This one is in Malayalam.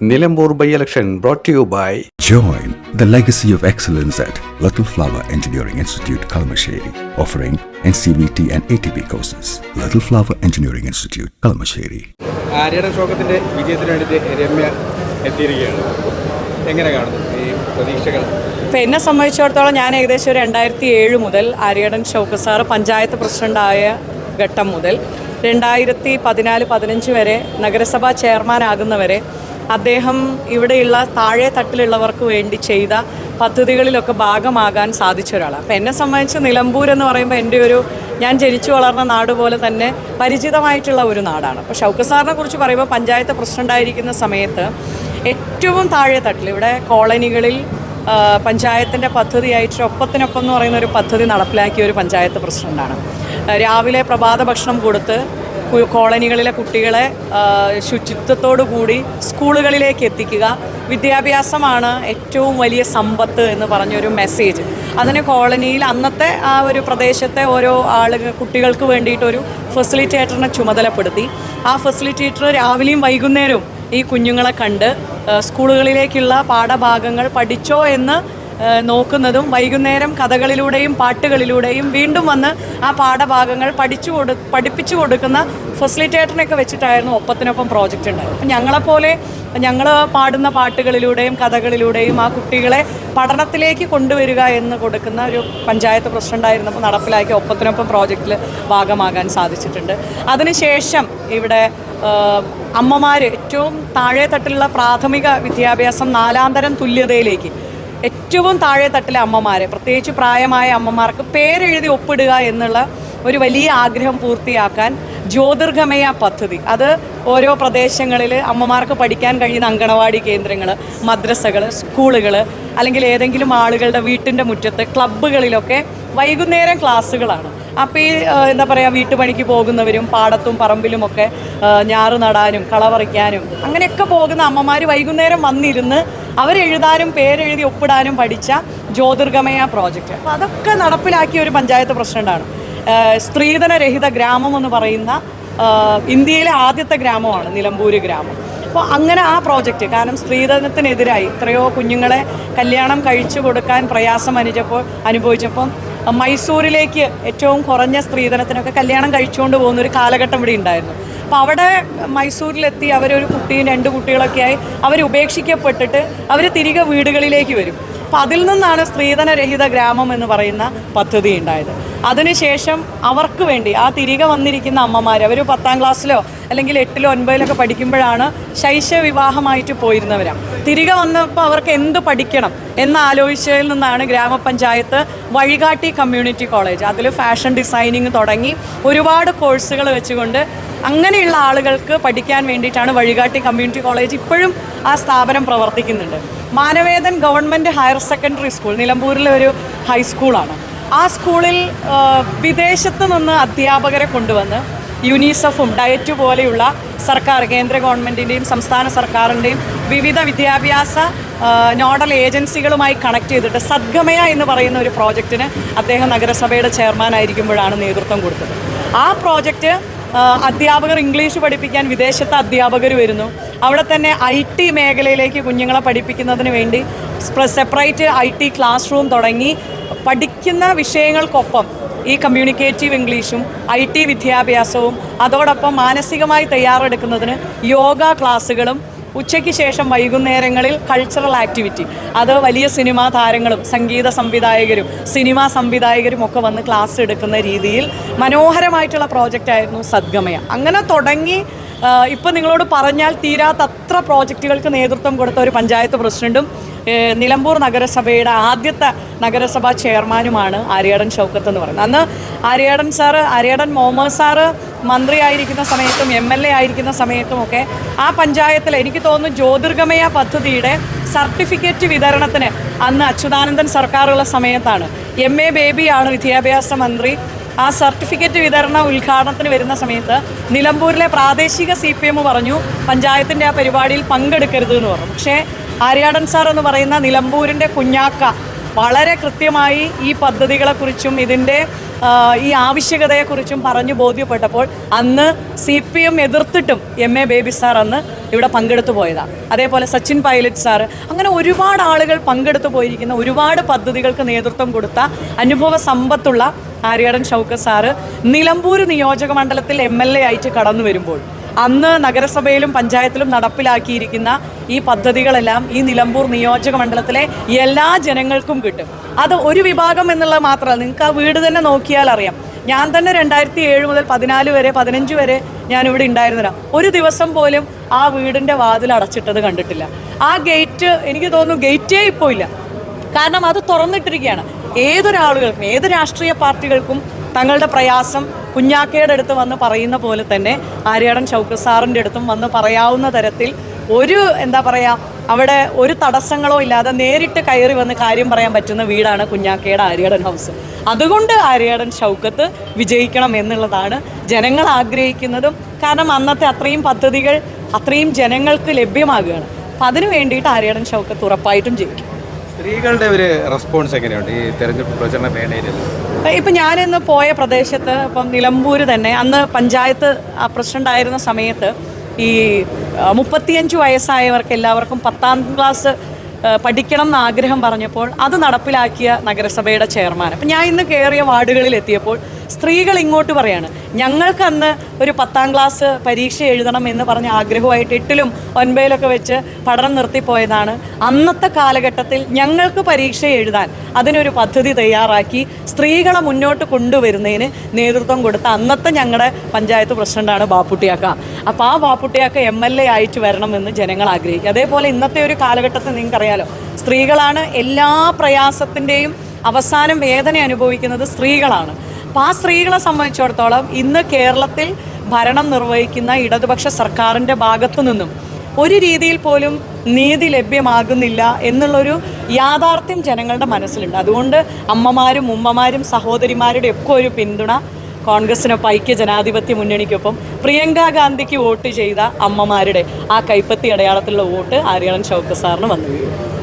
Nilambur by election brought to you by Join the legacy of excellence at Little Flower Engineering Institute, Kalamasheri, offering NCVT and ATP courses. Little Flower Engineering Institute, Kalamasheri. ആര്യയുടെ ഷോക്കത്തിന്റെ വിജയത്തിന് വേണ്ടിയിട്ട് രമ്യ എത്തിയിരിക്കുകയാണ് എങ്ങനെ കാണുന്നു ഈ പ്രതീക്ഷകൾ ഇപ്പം എന്നെ സംബന്ധിച്ചിടത്തോളം ഞാൻ ഏകദേശം ഒരു രണ്ടായിരത്തി ഏഴ് മുതൽ ആര്യടൻ ഷൗക്കത്ത് സാറ് പഞ്ചായത്ത് പ്രസിഡന്റായ ഘട്ടം മുതൽ രണ്ടായിരത്തി പതിനാല് പതിനഞ്ച് വരെ നഗരസഭാ ചെയർമാനാകുന്നവരെ അദ്ദേഹം ഇവിടെയുള്ള താഴെ തട്ടിലുള്ളവർക്ക് വേണ്ടി ചെയ്ത പദ്ധതികളിലൊക്കെ ഭാഗമാകാൻ സാധിച്ച ഒരാളാണ്. അപ്പം എന്നെ സംബന്ധിച്ച് നിലമ്പൂർ എന്ന് പറയുമ്പോൾ എന്റെ ഒരു ഞാൻ ജനിച്ചു വളർന്ന നാട് പോലെ തന്നെ പരിചിതമായിട്ടുള്ള ഒരു നാടാണ്. അപ്പോൾ ഷൗക്കത്ത് സാറിനെ കുറിച്ച് പറയുമ്പോൾ പഞ്ചായത്ത് പ്രസിഡന്റായിരിക്കുന്ന സമയത്ത് ഏറ്റവും താഴെ തട്ടിൽ ഇവിടെ കോളനികളിൽ പഞ്ചായത്തിന്റെ പദ്ധതിയായിട്ട് ഒപ്പത്തിനൊപ്പം എന്ന് പറയുന്ന ഒരു പദ്ധതി നടപ്പിലാക്കിയ ഒരു പഞ്ചായത്ത് പ്രസിഡന്റാണ് രാവിലെ പ്രഭാത ഭക്ഷണം കൊടുത്ത് കോളനികളിലെ കുട്ടികളെ ശുചിത്വത്തോടു കൂടി സ്കൂളുകളിലേക്ക് എത്തിക്കുക. വിദ്യാഭ്യാസമാണ് ഏറ്റവും വലിയ സമ്പത്ത് എന്ന് പറഞ്ഞൊരു മെസ്സേജ് അതിന് കോളനിയിൽ അന്നത്തെ ആ ഒരു പ്രദേശത്തെ ഓരോ ആളുകൾ കുട്ടികൾക്ക് വേണ്ടിയിട്ടൊരു ഫെസിലിറ്റേറ്ററിനെ ചുമതലപ്പെടുത്തി. ആ ഫെസിലിറ്റേറ്റർ രാവിലെയും വൈകുന്നേരവും ഈ കുഞ്ഞുങ്ങളെ കണ്ട് സ്കൂളുകളിലേക്കുള്ള പാഠഭാഗങ്ങൾ പഠിച്ചോ എന്ന് നോക്കുന്നതും വൈകുന്നേരം കഥകളിലൂടെയും പാട്ടുകളിലൂടെയും വീണ്ടും വന്ന് ആ പാഠഭാഗങ്ങൾ പഠിച്ചു കൊടു പഠിപ്പിച്ചു കൊടുക്കുന്ന ഫെസിലിറ്റേറ്ററിനൊക്കെ വെച്ചിട്ടായിരുന്നു ഒപ്പത്തിനൊപ്പം പ്രോജക്റ്റ് ഉണ്ടായത്. അപ്പം ഞങ്ങളെപ്പോലെ ഞങ്ങൾ പാടുന്ന പാട്ടുകളിലൂടെയും കഥകളിലൂടെയും ആ കുട്ടികളെ പഠനത്തിലേക്ക് കൊണ്ടുവരിക എന്ന് കൊടുക്കുന്ന ഒരു പഞ്ചായത്ത് പ്രസിഡന്റായിരുന്നപ്പോൾ നടപ്പിലാക്കിയ ഒപ്പത്തിനൊപ്പം പ്രോജക്റ്റിൽ ഭാഗമാകാൻ സാധിച്ചിട്ടുണ്ട്. അതിനുശേഷം ഇവിടെ അമ്മമാർ ഏറ്റവും താഴെ തട്ടിലുള്ള പ്രാഥമിക വിദ്യാഭ്യാസം നാലാം തരം തുല്യതയിലേക്ക് ഏറ്റവും താഴെ തട്ടിലെ അമ്മമാരെ പ്രത്യേകിച്ച് പ്രായമായ അമ്മമാർക്ക് പേരെഴുതി ഒപ്പിടുക എന്നുള്ള ഒരു വലിയ ആഗ്രഹം പൂർത്തിയാക്കാൻ ജ്യോതിർഗമയ പദ്ധതി. അത് ഓരോ പ്രദേശങ്ങളിൽ അമ്മമാർക്ക് പഠിക്കാൻ കഴിയുന്ന അങ്കണവാടി കേന്ദ്രങ്ങൾ മദ്രസകൾ സ്കൂളുകൾ അല്ലെങ്കിൽ ഏതെങ്കിലും ആളുകളുടെ വീട്ടിന്റെ മുറ്റത്ത് ക്ലബ്ബുകളിലൊക്കെ വൈകുന്നേരം ക്ലാസ്സുകളാണ്. അപ്പോൾ ഈ എന്താ പറയുക വീട്ടുപണിക്ക് പോകുന്നവരും പാടത്തും പറമ്പിലുമൊക്കെ ഞാറ് നടാനും കളവറിക്കാനും അങ്ങനെയൊക്കെ പോകുന്ന അമ്മമാർ വൈകുന്നേരം വന്നിരുന്ന് അവരെഴുതാനും പേരെഴുതി ഒപ്പിടാനും പഠിച്ച ജ്യോതിർഗമയ പ്രോജക്റ്റ്. അപ്പോൾ അതൊക്കെ നടപ്പിലാക്കിയ ഒരു പഞ്ചായത്ത് പ്രസിഡന്റാണ് സ്ത്രീധനരഹിത ഗ്രാമം എന്ന് പറയുന്ന ഇന്ത്യയിലെ ആദ്യത്തെ ഗ്രാമമാണ് നിലമ്പൂര് ഗ്രാമം. അപ്പോൾ അങ്ങനെ ആ പ്രോജക്റ്റ് കാരണം സ്ത്രീധനത്തിനെതിരായി എത്രയോ കുഞ്ഞുങ്ങളെ കല്യാണം കഴിച്ചു കൊടുക്കാൻ പ്രയാസം അനുഭവിച്ചപ്പോൾ അനുഭവിച്ചപ്പോൾ മൈസൂരിലേക്ക് ഏറ്റവും കുറഞ്ഞ സ്ത്രീധനത്തിനൊക്കെ കല്യാണം കഴിച്ചുകൊണ്ട് പോകുന്ന ഒരു കാലഘട്ടം ഇവിടെ ഉണ്ടായിരുന്നു. അപ്പോൾ അവിടെ മൈസൂരിലെത്തി അവരൊരു കുട്ടിയും രണ്ട് കുട്ടികളൊക്കെയായി അവർ ഉപേക്ഷിക്കപ്പെട്ടിട്ട് അവർ തിരികെ വീടുകളിലേക്ക് വരും. അപ്പം അതിൽ നിന്നാണ് സ്ത്രീധനരഹിത ഗ്രാമം എന്ന് പറയുന്ന പദ്ധതി ഉണ്ടായത്. അതിനുശേഷം അവർക്ക് വേണ്ടി ആ തിരികെ വന്നിരിക്കുന്ന അമ്മമാർ അവർ പത്താം ക്ലാസ്സിലോ അല്ലെങ്കിൽ എട്ടിലോ ഒൻപതിലൊക്കെ പഠിക്കുമ്പോഴാണ് ശൈശവ വിവാഹമായിട്ട് പോയിരുന്നവരാണ് തിരികെ വന്നപ്പോൾ അവർക്ക് എന്ത് പഠിക്കണം എന്ന് ആലോചിച്ചതിൽ നിന്നാണ് ഗ്രാമപഞ്ചായത്ത് വഴികാട്ടി കമ്മ്യൂണിറ്റി കോളേജ്. അതിൽ ഫാഷൻ ഡിസൈനിങ് തുടങ്ങി ഒരുപാട് കോഴ്സുകൾ വെച്ചുകൊണ്ട് അങ്ങനെയുള്ള ആളുകൾക്ക് പഠിക്കാൻ വേണ്ടിയിട്ടാണ് വഴികാട്ടി കമ്മ്യൂണിറ്റി കോളേജ് ഇപ്പോഴും ആ സ്ഥാപനം പ്രവർത്തിക്കുന്നുണ്ട്. Manavedan government higher secondary school നിലമ്പൂരിലെ ഒരു ഹൈസ്കൂളാണ്. ആ സ്കൂളിൽ വിദേശത്ത് നിന്ന് അധ്യാപകരെ കൊണ്ടുവന്ന് യുനിസെഫും ഡയറ്റ് പോലെയുള്ള സർക്കാർ കേന്ദ്ര ഗവൺമെന്റിന്റെയും സംസ്ഥാന സർക്കാരിന്റെയും വിവിധ വിദ്യാഭ്യാസ നോഡൽ ഏജൻസികളുമായി കണക്ട് ചെയ്തിട്ട് സദ്ഗമയ എന്ന് പറയുന്ന ഒരു പ്രോജക്റ്റിന് അദ്ദേഹം നഗരസഭയുടെ ചെയർമാനായിരിക്കുമ്പോഴാണ് നേതൃത്വം കൊടുത്തത്. ആ പ്രോജക്റ്റ് അധ്യാപകർ ഇംഗ്ലീഷ് പഠിപ്പിക്കാൻ വിദേശത്തെ അധ്യാപകർ വരുന്നു. അവിടെ തന്നെ ഐ ടി മേഖലയിലേക്ക് കുഞ്ഞുങ്ങളെ പഠിപ്പിക്കുന്നതിന് വേണ്ടി separate I T classroom തുടങ്ങി പഠിക്കുന്ന വിഷയങ്ങൾക്കൊപ്പം ഈ കമ്മ്യൂണിക്കേറ്റീവ് ഇംഗ്ലീഷും ഐ ടി വിദ്യാഭ്യാസവും അതോടൊപ്പം മാനസികമായി തയ്യാറെടുക്കുന്നതിന് യോഗ ക്ലാസ്സുകളും ഉച്ചയ്ക്ക് ശേഷം വൈകുന്നേരങ്ങളിൽ കൾച്ചറൽ ആക്ടിവിറ്റി അത് വലിയ സിനിമാ താരങ്ങളും സംഗീത സംവിധായകരും സിനിമാ സംവിധായകരും ഒക്കെ വന്ന് ക്ലാസ് എടുക്കുന്ന രീതിയിൽ മനോഹരമായിട്ടുള്ള പ്രോജക്റ്റായിരുന്നു സദ്ഗമയ. അങ്ങനെ തുടങ്ങി ഇപ്പം നിങ്ങളോട് പറഞ്ഞാൽ തീരാത്തത്ര പ്രോജക്റ്റുകൾക്ക് നേതൃത്വം കൊടുത്ത ഒരു പഞ്ചായത്ത് പ്രസിഡന്റും നിലമ്പൂർ നഗരസഭയുടെ ആദ്യത്തെ നഗരസഭാ ചെയർമാനുമാണ് ആര്യാടൻ ഷൗക്കത്ത് എന്ന് പറയുന്നത്. അന്ന് ആര്യാടൻ സാറ് ആര്യാടൻ മോഹമ്മദ് സാറ് മന്ത്രിയായിരിക്കുന്ന സമയത്തും എം എൽ എ ആയിരിക്കുന്ന സമയത്തുമൊക്കെ ആ പഞ്ചായത്തിൽ എനിക്ക് തോന്നുന്നു ജ്യോതിർഗമയ പദ്ധതിയുടെ സർട്ടിഫിക്കറ്റ് വിതരണത്തിന് അന്ന് അച്യുതാനന്ദൻ സർക്കാരുള്ള സമയത്താണ്. എം എ ബേബിയാണ് വിദ്യാഭ്യാസ മന്ത്രി ആ സർട്ടിഫിക്കറ്റ് വിതരണ ഉദ്ഘാടനത്തിന് വരുന്ന സമയത്ത് നിലമ്പൂരിലെ പ്രാദേശിക സി പി എം പറഞ്ഞു പഞ്ചായത്തിന്റെ ആ പരിപാടിയിൽ പങ്കെടുക്കരുത് എന്ന് പറഞ്ഞു. പക്ഷേ ആര്യാടൻ സാർ എന്ന് പറയുന്ന നിലമ്പൂരിന്റെ കുഞ്ഞാക്ക വളരെ കൃത്യമായി ഈ പദ്ധതികളെക്കുറിച്ചും ഇതിന്റെ ഈ ആവശ്യകതയെക്കുറിച്ചും പറഞ്ഞു ബോധ്യപ്പെട്ടപ്പോൾ അന്ന് സി പി എം എതിർത്തിട്ടും എം എ ബേബി സാർ അന്ന് ഇവിടെ പങ്കെടുത്തു പോയതാണ് അതേപോലെ സച്ചിൻ പൈലറ്റ് സാർ അങ്ങനെ ഒരുപാട് ആളുകൾ പങ്കെടുത്തു പോയിരിക്കുന്ന ഒരുപാട് പദ്ധതികൾക്ക് നേതൃത്വം കൊടുത്ത അനുഭവ സമ്പത്തുള്ള ആര്യാടൻ ഷൗക്കത്ത് സാറ് നിലമ്പൂർ നിയോജക മണ്ഡലത്തിൽ എം എൽ എ ആയിട്ട് കടന്നു വരുമ്പോൾ അന്ന് നഗരസഭയിലും പഞ്ചായത്തിലും നടപ്പിലാക്കിയിരിക്കുന്ന ഈ പദ്ധതികളെല്ലാം ഈ നിലമ്പൂർ നിയോജക മണ്ഡലത്തിലെ എല്ലാ ജനങ്ങൾക്കും കിട്ടും. അത് ഒരു വിഭാഗം എന്നുള്ളത് മാത്രമല്ല. നിങ്ങൾക്ക് ആ വീട് തന്നെ നോക്കിയാൽ അറിയാം. ഞാൻ തന്നെ രണ്ടായിരത്തി ഏഴ് മുതൽ പതിനാല് വരെ പതിനഞ്ച് വരെ ഞാൻ ഇവിടെ ഉണ്ടായിരുന്നില്ല. ഒരു ദിവസം പോലും ആ വീടിന്റെ വാതിൽ അടച്ചിട്ടത് കണ്ടിട്ടില്ല. ആ ഗേറ്റ് എനിക്ക് തോന്നുന്നു ഗേറ്റേ ഇപ്പോൾ ഇല്ല. കാരണം അത് തുറന്നിട്ടിരിക്കുകയാണ്. ഏതൊരാളുകൾക്കും ഏത് രാഷ്ട്രീയ പാർട്ടികൾക്കും തങ്ങളുടെ പ്രയാസം കുഞ്ഞാക്കയുടെ അടുത്ത് വന്ന് പറയുന്ന പോലെ തന്നെ ആര്യാടൻ ഷൗക്കത്ത് സാറിന്റെ അടുത്തും വന്ന് പറയാവുന്ന തരത്തിൽ ഒരു എന്താ പറയുക അവിടെ ഒരു തടസ്സങ്ങളോ ഇല്ലാതെ നേരിട്ട് കയറി വന്ന് കാര്യം പറയാൻ പറ്റുന്ന വീടാണ് കുഞ്ഞാക്കയുടെ ആര്യാടൻ ഹൗസ്. അതുകൊണ്ട് ആര്യാടൻ ഷൗക്കത്ത് വിജയിക്കണം എന്നുള്ളതാണ് ജനങ്ങൾ ആഗ്രഹിക്കുന്നതും കാരണം അന്നത്തെ അത്രയും പദ്ധതികൾ അത്രയും ജനങ്ങൾക്ക് ലഭ്യമാകുകയാണ്. അപ്പം അതിനു വേണ്ടിയിട്ട് ആര്യാടൻ ഷൗക്കത്ത് ഉറപ്പായിട്ടും ജയിക്കും. സ്ത്രീകളുടെ ഒരു റെസ്പോൺസ് എങ്ങനെയുണ്ട്? ഈ തെരഞ്ഞെടുപ്പ് പ്രചരണ വേളയിൽ ഇപ്പം ഞാനിന്ന് പോയ പ്രദേശത്ത് ഇപ്പം നിലമ്പൂർ തന്നെ അന്ന് പഞ്ചായത്ത് പ്രസിഡന്റ് ആയിരുന്ന സമയത്ത് ഈ മുപ്പത്തിയഞ്ച് വയസ്സായവർക്ക് എല്ലാവർക്കും പത്താം ക്ലാസ് പഠിക്കണം എന്ന് ആഗ്രഹം പറഞ്ഞപ്പോൾ അത് നടപ്പിലാക്കിയ നഗരസഭയുടെ ചെയർമാൻ. അപ്പം ഞാൻ ഇന്ന് കയറിയ വാർഡുകളിൽ എത്തിയപ്പോൾ സ്ത്രീകൾ ഇങ്ങോട്ട് പറയാണ് ഞങ്ങൾക്ക് അന്ന് ഒരു പത്താം ക്ലാസ് പരീക്ഷ എഴുതണം എന്ന് പറഞ്ഞ ആഗ്രഹമായിട്ട് എട്ടിലും ഒൻപതിലൊക്കെ വെച്ച് പഠനം നിർത്തിപ്പോയതാണ്. അന്നത്തെ കാലഘട്ടത്തിൽ ഞങ്ങൾക്ക് പരീക്ഷ എഴുതാൻ അതിനൊരു പദ്ധതി തയ്യാറാക്കി സ്ത്രീകളെ മുന്നോട്ട് കൊണ്ടുവരുന്നതിന് നേതൃത്വം കൊടുത്ത അന്നത്തെ ഞങ്ങളുടെ പഞ്ചായത്ത് പ്രസിഡന്റാണ് ബാപ്പുട്ടിയാക്ക. അപ്പോൾ ആ ബാപ്പുട്ടിയാക്ക എം എൽ എ ആയിട്ട് വരണമെന്ന് ജനങ്ങൾ ആഗ്രഹിക്കും. അതേപോലെ ഇന്നത്തെ ഒരു കാലഘട്ടത്തിൽ നിങ്ങൾക്കറിയാലോ സ്ത്രീകളാണ് എല്ലാ പ്രയാസത്തിന്റെയും അവസാനം വേദന അനുഭവിക്കുന്നത് സ്ത്രീകളാണ്. അപ്പോൾ ആ സ്ത്രീകളെ സംബന്ധിച്ചിടത്തോളം ഇന്ന് കേരളത്തിൽ ഭരണം നിർവഹിക്കുന്ന ഇടതുപക്ഷ സർക്കാരിന്റെ ഭാഗത്തു നിന്നും ഒരു രീതിയിൽ പോലും നീതി ലഭ്യമാകുന്നില്ല എന്നുള്ളൊരു യാഥാർത്ഥ്യം ജനങ്ങളുടെ മനസ്സിലുണ്ട്. അതുകൊണ്ട് അമ്മമാരും ഉമ്മമാരും സഹോദരിമാരുടെ ഒക്കെ ഒരു പിന്തുണ കോൺഗ്രസിനൊപ്പം ഐക്യ ജനാധിപത്യ മുന്നണിക്കൊപ്പം പ്രിയങ്ക ഗാന്ധിക്ക് വോട്ട് ചെയ്ത അമ്മമാരുടെ ആ കൈപ്പത്തി അടയാളത്തിലുള്ള വോട്ട് ആര്യാളൻ ചൗക്കസാറിന് സാറിന് വന്നു.